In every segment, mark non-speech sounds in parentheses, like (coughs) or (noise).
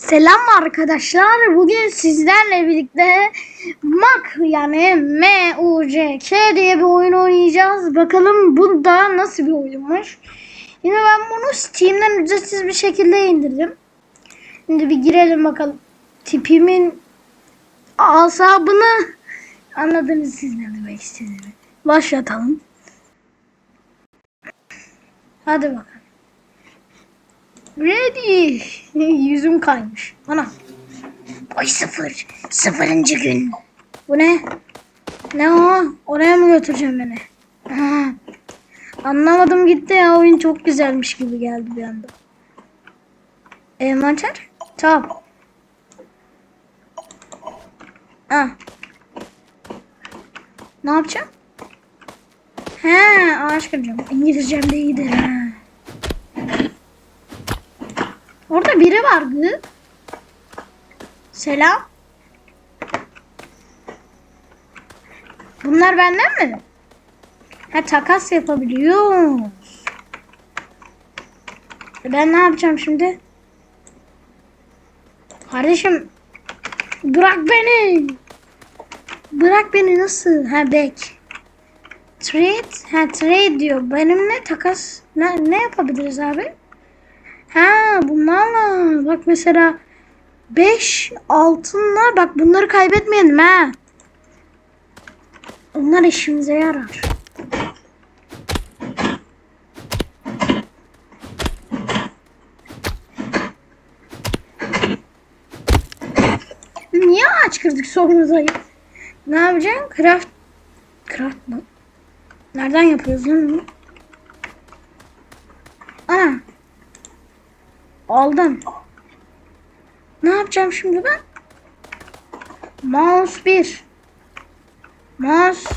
Selam arkadaşlar. Bugün sizlerle birlikte MAK yani M-U-C-K diye bir oyun oynayacağız. Bakalım bu da nasıl bir oyunmuş. Yine ben bunu Steam'den ücretsiz bir şekilde indirdim. Şimdi bir girelim bakalım. Tipimin asabını anladınız siz ne demek istediğimi. Başlatalım. Hadi bakalım. Ready. (laughs) Yüzüm kaymış. Ana. Boy sıfır. Sıfırıncı gün. Bu ne? Ne o? Oraya mı götüreceğim beni? Ha. Anlamadım gitti ya. Oyun çok güzelmiş gibi geldi bir anda. Envanter? Tamam. Ha. Ne yapacağım? He, ağaç kıracağım. İngilizcem de iyidir ha. Orada biri vardı. Selam. Bunlar benden mi? Ha takas yapabiliyoruz. E Ben ne yapacağım şimdi? Kardeşim bırak beni. Bırak beni nasıl? Ha back. Trade. Ha trade diyor. Benimle takas ne, ne yapabiliriz abi? Ha bunlarla bak mesela 5 altınla bak bunları kaybetmeyelim ha. Onlar işimize yarar. Niye ağaç kırdık sonumuza? Ne yapacağım? Craft Craft mı? Nereden yapıyoruz lan bunu? Ana Aldım. Ne yapacağım şimdi ben? Mouse 1. Mouse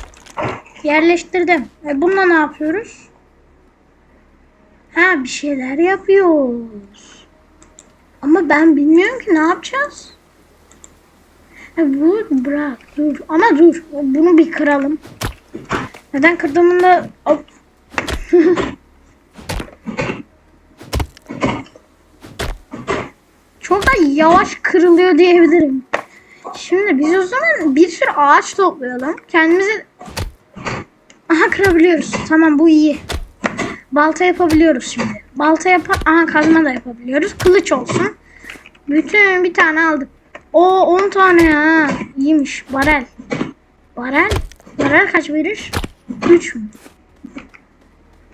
yerleştirdim. E bununla ne yapıyoruz? Ha bir şeyler yapıyoruz. Ama ben bilmiyorum ki ne yapacağız. Ha, bu bırak dur ama dur bunu bir kıralım. Neden kırdığımı da da yavaş kırılıyor diyebilirim. Şimdi biz o zaman bir sürü ağaç toplayalım. Kendimizi Aha kırabiliyoruz. Tamam bu iyi. Balta yapabiliyoruz şimdi. Balta yap Aha kazma da yapabiliyoruz. Kılıç olsun. Bütün bir tane aldık. O 10 tane ha. İyiymiş. Barel. Barel. Barel kaç verir? 3 mü?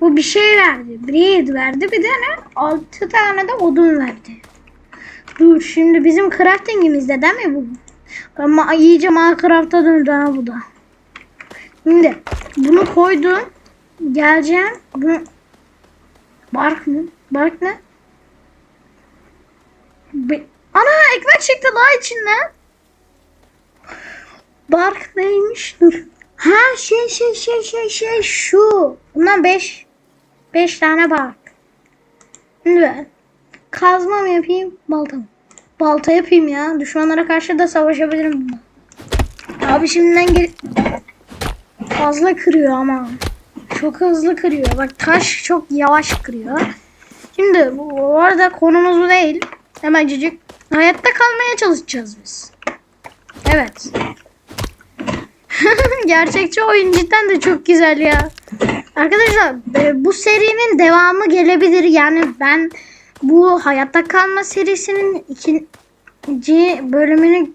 Bu bir şey verdi. Breed verdi. Bir de ne? 6 tane de odun verdi. Dur şimdi bizim craftingimizde değil mi bu? Ama iyice Minecraft'a döndü ha bu da. Şimdi bunu koydum. Geleceğim. Bunu... Bark mı? Bark ne? Be... Ana ekmek çıktı daha içinden. Bark neymiş? Dur. Ha şey şey şey şey şey şu. Bundan 5 5 tane bark. Şimdi kazma mı yapayım, balta mı? Balta yapayım ya. Düşmanlara karşı da savaşabilirim. Abi şimdiden gel fazla kırıyor ama. Çok hızlı kırıyor. Bak taş çok yavaş kırıyor. Şimdi bu arada konumuz bu değil. Hemencik hayatta kalmaya çalışacağız biz. Evet. (laughs) Gerçekçi oyun cidden de çok güzel ya. Arkadaşlar e, bu serinin devamı gelebilir. Yani ben bu hayatta kalma serisinin ikinci bölümünü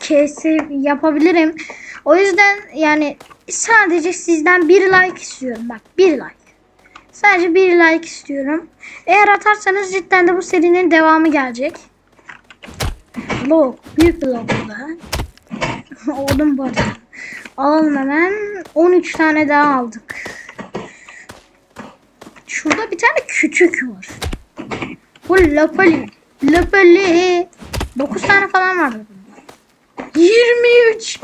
kesip yapabilirim. O yüzden yani sadece sizden bir like istiyorum. Bak bir like. Sadece bir like istiyorum. Eğer atarsanız cidden de bu serinin devamı gelecek. Blok. Büyük blok bu da. (laughs) Odun bu arada. Alalım hemen. 13 tane daha aldık. Şurada bir tane küçük var. Bu lapali. Lapali. 9 tane falan vardı. 23.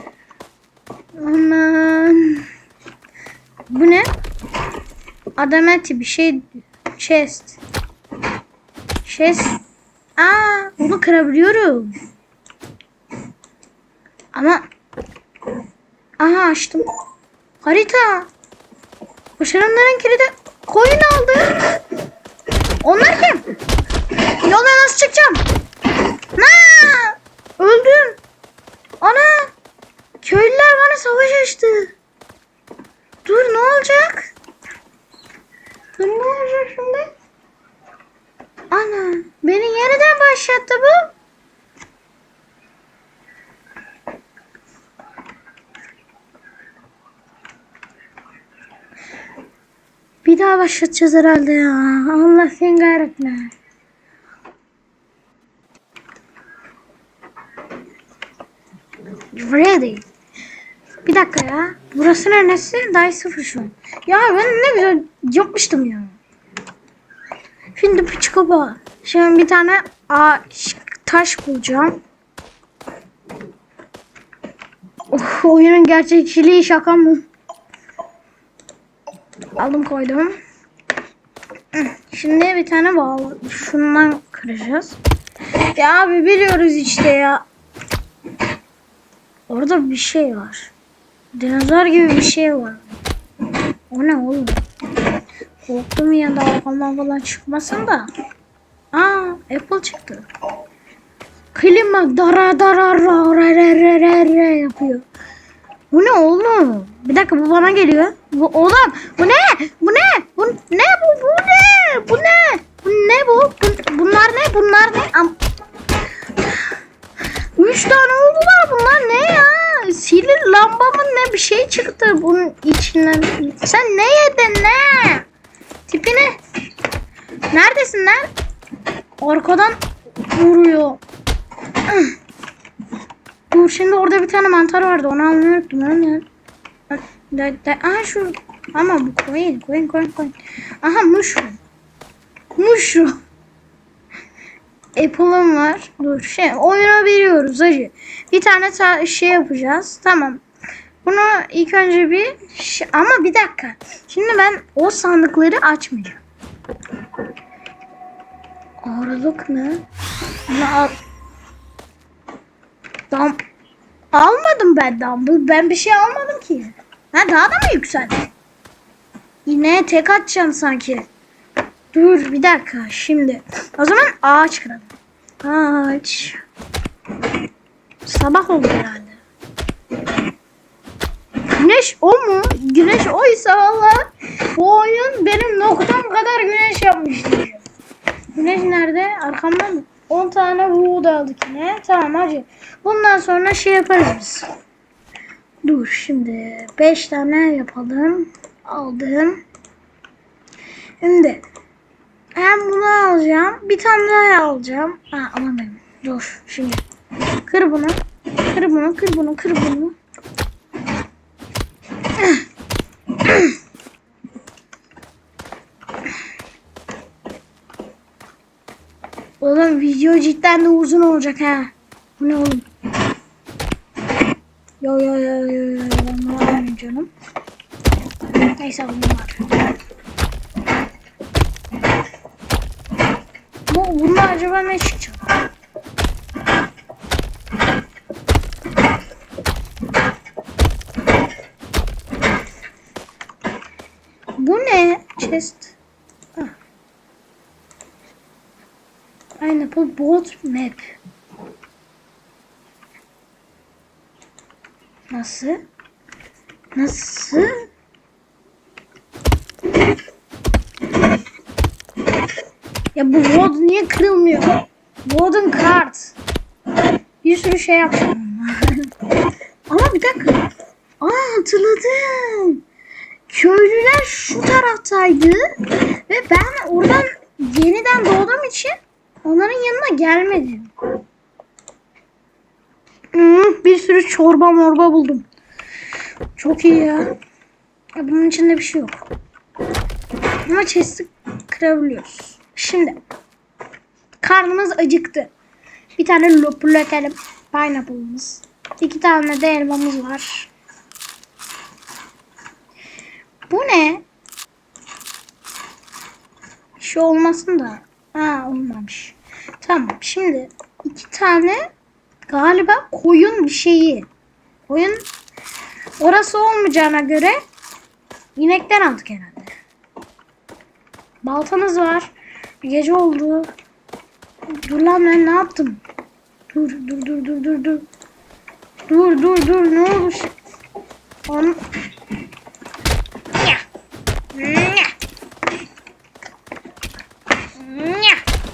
Aman. Bu ne? Adamati bir şey. Chest. Chest. Aa, bunu kırabiliyorum. Ama Aha açtım. Harita. Başaranların kilidi koyun aldı. Onlar kim? Yola nasıl çıkacağım? Na! Öldüm. Ana! Köylüler bana savaş açtı. Dur ne olacak? Dur ne olacak şimdi? Ana! Beni yeniden başlattı bu. Bir daha başlatacağız herhalde ya. Allah seni kahretme. Ready. Bir dakika ya. Burası neresi? Day sıfır şu an. Ya ben ne güzel yapmıştım ya. Şimdi psikopa. Şimdi bir tane ağaç, taş bulacağım. Oh, oyunun gerçekçiliği şaka mı? Aldım koydum. Şimdi bir tane bağlı. Şundan kıracağız. Ya abi biliyoruz işte ya. Orada bir şey var. Dinozor gibi bir şey var. O ne oğlum? Korktum ya da arkamdan falan çıkmasın da. Aa Apple çıktı. Klima dara dara ra ra ra ra ra ra yapıyor. Bu ne oğlum? Bir dakika bu bana geliyor. Bu oğlum bu ne? Bu ne? Bu ne bu? Bu ne? Bu ne? Bu ne bu? bu bunlar ne? Bunlar ne? Am Üç tane oldular bunlar ne ya? Sihirli lamba mı ne bir şey çıktı bunun içinden. Sen ne yedin ne? Tipi ne? Neredesin lan? Arkadan vuruyor. Dur şimdi orada bir tane mantar vardı onu almayı unuttum. Ne? Da, da, aha şu. Ama bu koyun koyun koyun koyun. Aha mushroom. Mushroom. Apple'ım var. Dur şey oyuna veriyoruz hacı. Bir tane ta- şey yapacağız. Tamam. Bunu ilk önce bir ama bir dakika. Şimdi ben o sandıkları açmayacağım. Aralık ne? Al? Dam almadım ben dumbbell. Ben bir şey almadım ki. Ha daha da mı yükseldi? Yine tek atacağım sanki. Dur bir dakika şimdi. O zaman ağaç kıralım. Ağaç. Sabah oldu herhalde. Güneş o mu? Güneş oysa valla bu oyun benim noktam kadar güneş yapmıştır. Güneş nerede? Arkamda mı? 10 tane wood aldık yine. Tamam hacı. Bundan sonra şey yaparız biz. Dur şimdi 5 tane yapalım. Aldım. Şimdi hem bunu alacağım. Bir tane daha alacağım. Ha alamıyorum. Dur şimdi. Kır bunu. Kır bunu, kır bunu, kır bunu. (coughs) Oğlum video cidden de uzun olacak ha. Bu ne oğlum? Yo yo yo yo yo. Ben bunu alamıyorum canım. Neyse bunun var. Bu, bunda acaba ne çıkacak? Bu ne? Chest. Ah. Aynen bu boat map. Nasıl? Nasıl? Ya bu mod niye kırılmıyor? Modern kart. Bir sürü şey yapacağım. (laughs) Ama bir dakika. Aa hatırladım. Köylüler şu taraftaydı. Ve ben oradan yeniden doğduğum için onların yanına gelmedim. Hmm, bir sürü çorba morba buldum. Çok iyi ya. bunun içinde bir şey yok. Ama chest'i kırabiliyoruz. Şimdi karnımız acıktı. Bir tane lopur ekelim. Pineapple'ımız. İki tane de elmamız var. Bu ne? Şu olmasın da. Ha olmamış. Tamam şimdi iki tane galiba koyun bir şeyi. Koyun orası olmayacağına göre inekten aldık herhalde. Baltamız var. Gece oldu. Dur lan ben ne yaptım? Dur dur dur dur dur dur. Dur dur dur ne oldu? şi- On...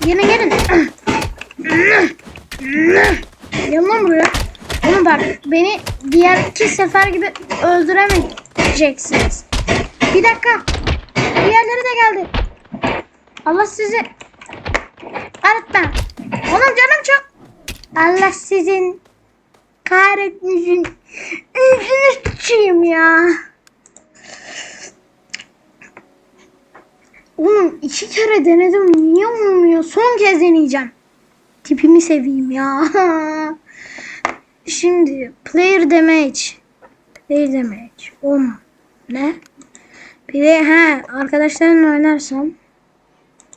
Gelin gelin. Beni diğer iki sefer gibi öldüremeyeceksiniz. Bir dakika. Diğerleri de geldi. Allah sizi öğretmen. Oğlum canım çok. Allah sizin kahretmesin. Yüzünü sıçayım ya. Oğlum iki kere denedim. Niye olmuyor? Son kez deneyeceğim. Tipimi seveyim ya. (laughs) Şimdi player damage. Player damage. 10. Ne? Bir de he arkadaşlarınla oynarsam.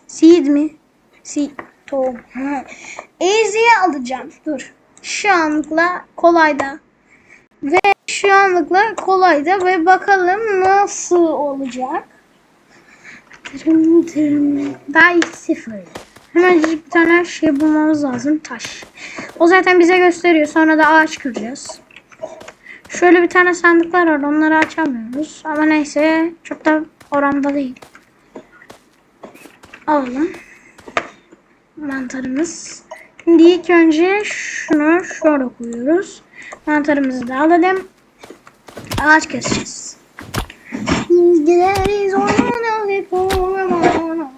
Seed mi? Seed. Tohum. Easy'ye alacağım. Dur. Şu anlıkla kolayda. Ve şu anlıkla kolayda ve bakalım nasıl olacak. Tırım tırım. İlk sıfır. Hemen bir tane şey bulmamız lazım. Taş. O zaten bize gösteriyor. Sonra da ağaç kıracağız. Şöyle bir tane sandıklar var. Onları açamıyoruz. Ama neyse. Çok da oranda değil. Alalım. Mantarımız. Şimdi ilk önce şunu şöyle koyuyoruz. Mantarımızı da alalım. Ağaç keseceğiz. Biz gideriz ormana hep ormana.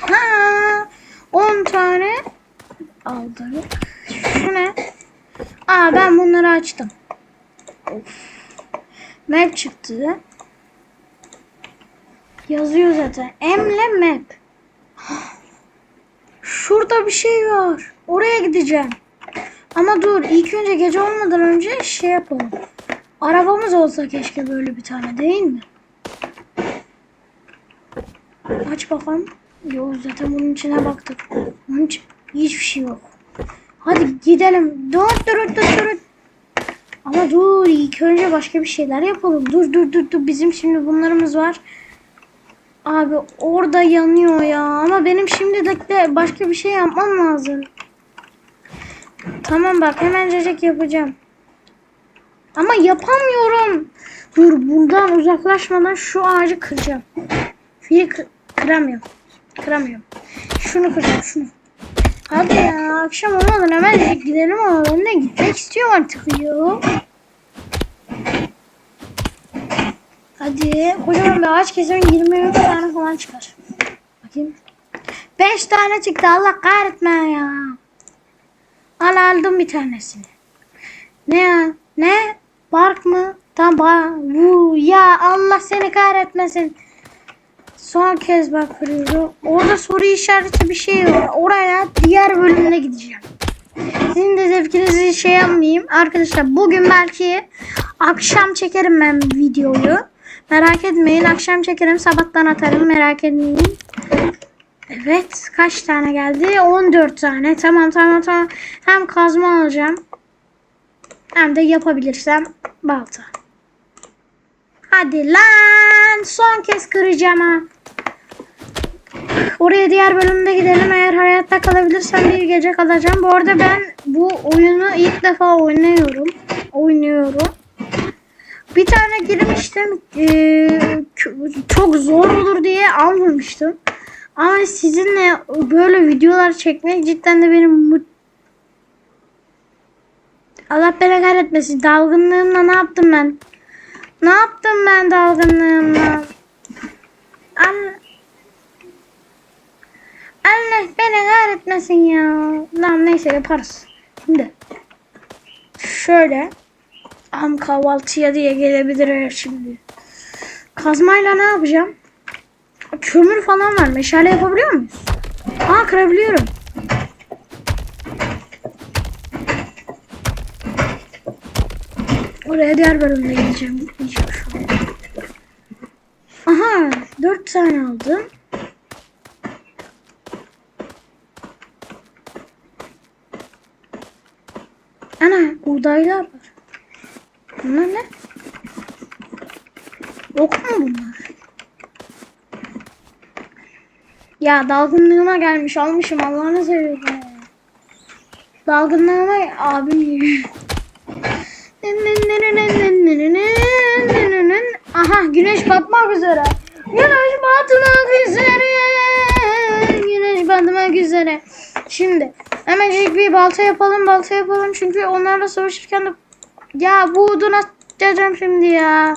Ha, 10 tane aldık. Şu ne? Aa ben bunları açtım. Of. Map çıktı. Yazıyor zaten. Emle map. Şurada bir şey var. Oraya gideceğim. Ama dur ilk önce gece olmadan önce şey yapalım. Arabamız olsa keşke böyle bir tane değil mi? Aç bakalım. Yok zaten bunun içine baktık. Bunun için hiçbir şey yok. Hadi gidelim. Dur dur dur dur. Ama dur ilk önce başka bir şeyler yapalım. Dur dur dur dur. Bizim şimdi bunlarımız var. Abi orada yanıyor ya. Ama benim şimdi de başka bir şey yapmam lazım. Tamam bak hemen cecek yapacağım. Ama yapamıyorum. Dur buradan uzaklaşmadan şu ağacı kıracağım. Fili kır kıramıyorum. Kıramıyorum. Şunu kıracağım şunu. Hadi ya akşam olmadan hemen gidelim ama ben de gitmek istiyorum artık ya. Hadi kocaman bir ağaç keselim 20 tane falan çıkar. Bakayım. 5 tane çıktı Allah kahretme ya. Al aldım bir tanesini. Ne ya? Ne? Bark mı? Tamam. Bu ya Allah seni kahretmesin. Son kez bak kırıyorum. Orada soru işareti bir şey var. Oraya diğer bölümde gideceğim. Sizin de zevkinizi şey yapmayayım. Arkadaşlar bugün belki akşam çekerim ben videoyu. Merak etmeyin. Akşam çekerim. Sabahtan atarım. Merak etmeyin. Evet. Kaç tane geldi? 14 tane. Tamam tamam tamam. Hem kazma alacağım. Hem de yapabilirsem balta. Hadi lan. Son kez kıracağım ha. Oraya diğer bölümde gidelim. Eğer hayatta kalabilirsem bir gece kalacağım. Bu arada ben bu oyunu ilk defa oynuyorum. Oynuyorum. Bir tane girmiştim. Ee, çok zor olur diye almamıştım. Ama sizinle böyle videolar çekmek cidden de benim mut Allah beni kahretmesin. Dalgınlığımla ne yaptım ben? Ne yaptım ben dalgınlığımla? Allah, Allah beni kahretmesin ya. Lan neyse yaparız. Şimdi şöyle am kahvaltıya diye gelebilir şimdi. Kazmayla ne yapacağım? Kömür falan var. Meşale yapabiliyor muyuz? Aa kırabiliyorum. Oraya diğer bölümde gideceğim. Aha dört tane aldım. Ana buğdaylar var. Bunlar ne? Yok mu bunlar? Ya dalgınlığıma gelmiş almışım Allah'ını seversen. Dalgınlığıma abim yiyor. Aha güneş batmak üzere. Güneş batmak üzere. kapatmak üzere. Şimdi hemencik bir balta yapalım balta yapalım çünkü onlarla savaşırken de ya bu odunu atacağım şimdi ya.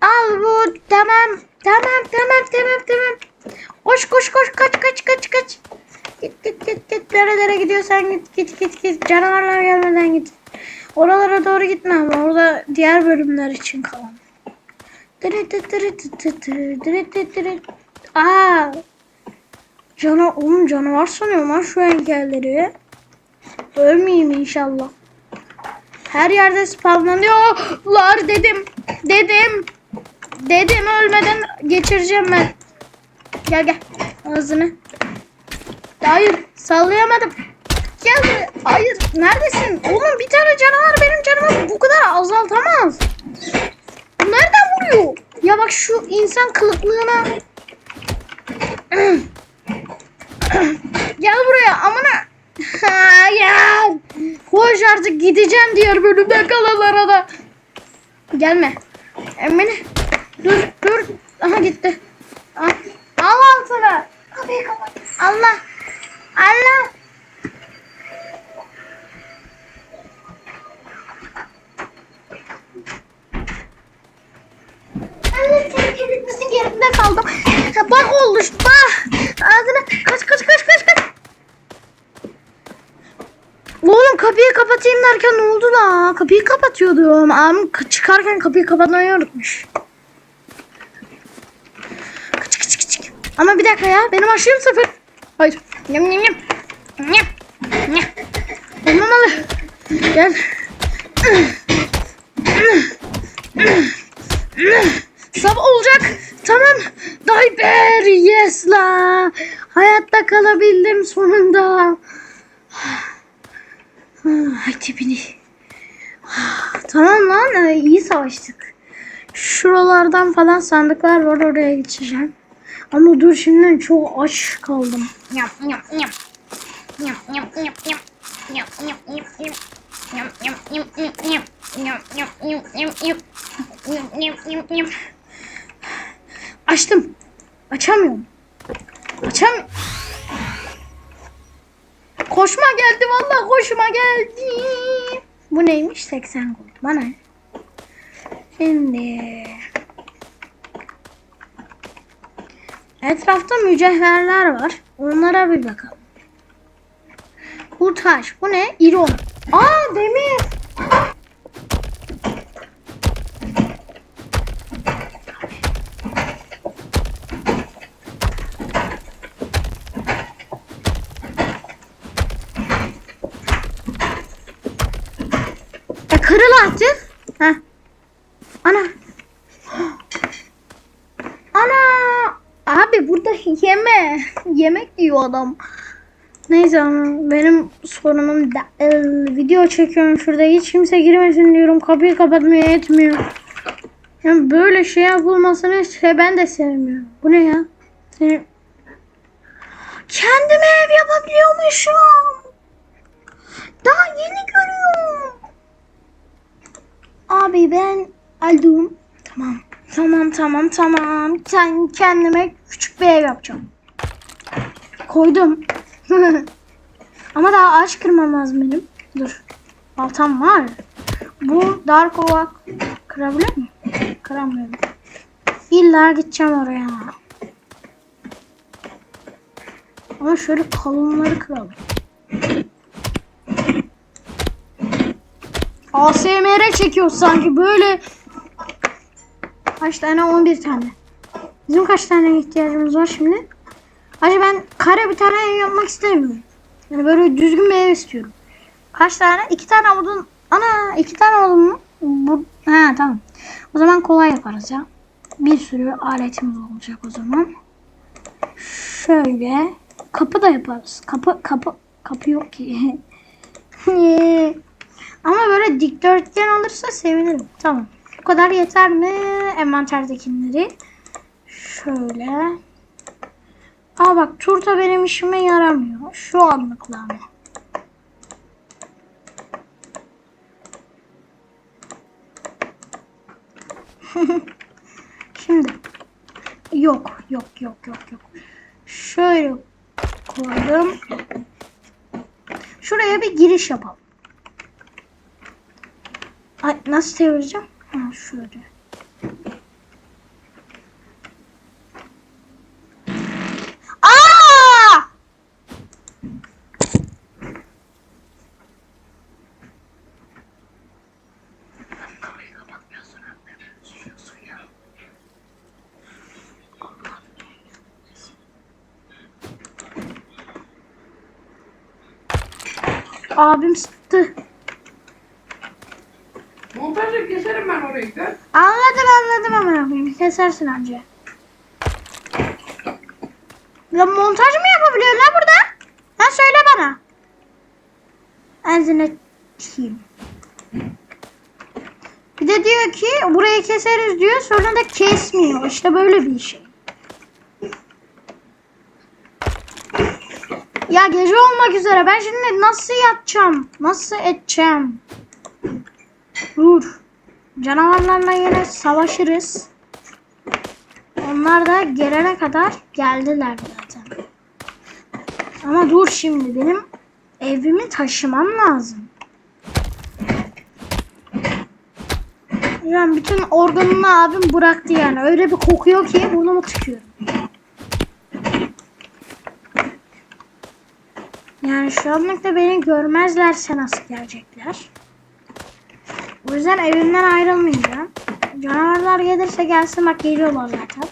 Al bu tamam tamam tamam tamam tamam. Koş koş koş kaç kaç kaç kaç. Git git git git nerelere gidiyorsan git git git git canavarlar gelmeden git. Oralara doğru gitme ama orada diğer bölümler için kalan. Aa, cana oğlum canavar sanıyorum lan şu engelleri. Ölmeyeyim inşallah. Her yerde spamlanıyorlar dedim. Dedim. Dedim ölmeden geçireceğim ben. Gel gel. Ağzını. Hayır sallayamadım. Gel. Hayır neredesin? Oğlum bir tane canavar benim canımı bu kadar azaltamaz. Nereden vuruyor? Ya bak şu insan kılıklığına. (clears throat) Gel buraya amına. Hayır. Koş artık gideceğim diğer bölümde kalanlara da. Gelme. Emine. Dur dur. Aha gitti. Al, al altına. Kapıyı kapat. Allah. Allah. Edilmesin yerinde kaldım. Bak oldu işte bak. Ağzına kaç kaç kaç kaç kaç. Oğlum kapıyı kapatayım derken ne oldu la? Kapıyı kapatıyordum. K- çıkarken kapıyı kapatmayı unutmuş. Kıç kıç kıç. Ama bir dakika ya benim aşığım sıfır. Hayır. Yem yem yem. Yem. Yem. Olmamalı. Gel. Sabah olacak. Tamam. Dayber. Yes la. Hayatta kalabildim sonunda. Ay tipini. Tamam lan e, iyi savaştık. Şuralardan falan sandıklar var oraya geçeceğim. Ama dur şimdiden çok aç kaldım. Yum, yum, yum. Açtım. Açamıyorum. Açamıyorum. Koşma geldi vallahi koşma geldi. Bu neymiş? 80 gol. Bana? Şimdi Etrafta mücevherler var. Onlara bir bakalım. Bu taş. Bu ne? İron. Aa demir. E kırıl artık. Heh. Ana. Ana. Abi burada yeme. Yemek yiyor adam. Neyse benim sorunum da e, video çekiyorum şurada hiç kimse girmesin diyorum kapıyı kapatmıyor etmiyor. Yani böyle şey yapılmasını işte ben de sevmiyorum. Bu ne ya? Senin... Kendime ev yapabiliyormuşum. Daha yeni görüyorum. Abi ben aldım. Tamam. Tamam tamam tamam. Kendime küçük bir ev yapacağım. Koydum. (laughs) Ama daha ağaç kırmam lazım benim. Dur. Baltam var. Bu dar kovak kırabilir mi? Kıramıyorum. İlla gideceğim oraya. Ama şöyle kalınları kıralım. ASMR çekiyor sanki böyle. Kaç tane? 11 tane. Bizim kaç tane ihtiyacımız var şimdi? Hacı ben kare bir tane ev yapmak istemiyorum. Yani böyle düzgün bir ev istiyorum. Kaç tane? İki tane odun. Ana iki tane odun mu? Bu... Ha tamam. O zaman kolay yaparız ya. Bir sürü aletimiz olacak o zaman. Şöyle. Kapı da yaparız. Kapı kapı kapı yok ki. (laughs) Ama böyle dikdörtgen olursa sevinirim. Tamam. Bu kadar yeter mi? Envanterdekileri. Şöyle. Aa bak turta benim işime yaramıyor. Şu anlıkla ama. (laughs) Şimdi. Yok yok yok yok yok. Şöyle koydum. Şuraya bir giriş yapalım. Ay, nasıl çevireceğim? Ha, şöyle. Aa! Abim sıktı. Montajda keserim ben orayı. Gör. Anladım anladım amına koyayım. Kesersin anca. Ya montaj mı yapabiliyor lan burada? Ha söyle bana. Enzine çekeyim. Bir de diyor ki burayı keseriz diyor sonra da kesmiyor. İşte böyle bir şey. Ya gece olmak üzere. Ben şimdi nasıl yatacağım? Nasıl edeceğim? Dur. Canavarlarla yine savaşırız. Onlar da gelene kadar geldiler zaten. Ama dur şimdi benim evimi taşımam lazım. Yani bütün organını abim bıraktı yani. Öyle bir kokuyor ki burnumu tıkıyorum. Yani şu anlıkta beni görmezlerse nasıl gelecekler? O yüzden evimden ayrılmayacağım. Canavarlar gelirse gelsin bak geliyorlar zaten.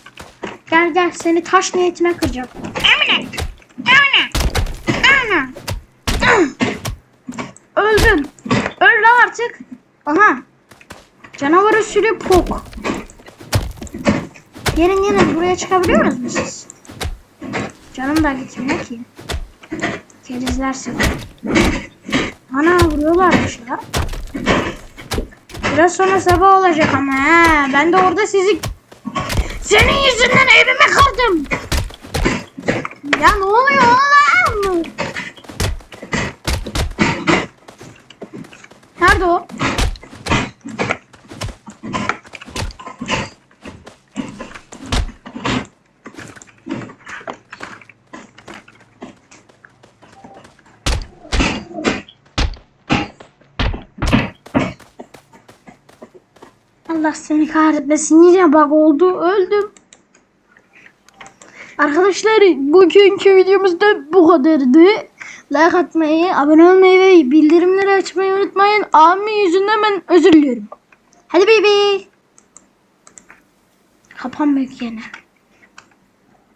Gel gel seni taş niyetine kıracağım. Emine! Emine! Emine! (clears throat) Öldüm. Öl artık. Aha. Canavar usulü pok. Gelin gelin buraya çıkabiliyor musunuz? Canım da gitmiyor ki. Kerizler seni. Ana vuruyorlarmış ya. Biraz sonra sabah olacak ama he. Ben de orada sizi senin yüzünden evimi kırdım. Ya ne oluyor oğlum? Nerede o? Allah seni kahretmesin. Yine bak oldu. Öldüm. Arkadaşlar bugünkü videomuzda bu kadardı. Like atmayı, abone olmayı ve bildirimleri açmayı unutmayın. Abimin yüzünden ben özür diliyorum. Hadi bay. Kapanmak yine.